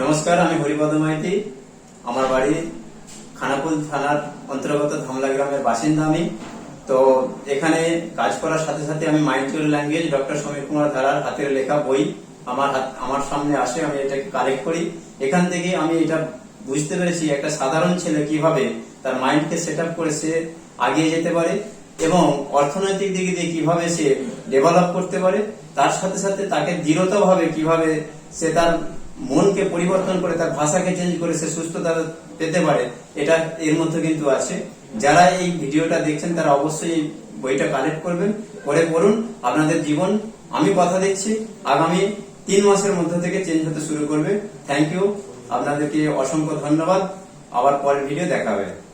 নমস্কার, আমি হরিপদ মাইতি। আমার বাড়ি খানাকুল থানার অন্তর্গত ধামলা গ্রামের বাসিন্দা আমি। তো এখানে কাজ করার সাথে সাথে আমি mindful language, doctor Samir Kumar ধারার হাতের লেখা বই আমার আমার সামনে আসে, আমি এটাকে কালেক্ট করি। এখান থেকে আমি এটা বুঝতে পেরেছি, একটা সাধারণ ছেলে কীভাবে তার মাইন্ডকে সেট আপ করে সে আগিয়ে যেতে পারে এবং অর্থনৈতিক দিক দিয়ে কীভাবে সে ডেভেলপ করতে পারে, তার সাথে সাথে তাকে দৃঢ়তাভাবে কীভাবে সে তার মনকে পরিবর্তন করে, তার ভাষাকে চেঞ্জ করে সে সুস্থতা পেতে পারে, এটা এর মধ্যে কিন্তু আছে। যারা এই ভিডিওটা দেখছেন, তারা অবশ্যই বইটা কালেক্ট করবেন। পরে পড়ুন। আপনাদের জীবন, আমি কথা দিচ্ছি। আগামী তিন মাসের মধ্যে থেকে চেঞ্জ হতে শুরু করবে। থ্যাংক ইউ আপনাদেরকে অসংখ্য ধন্যবাদ। আবার পরের ভিডিও দেখা হবে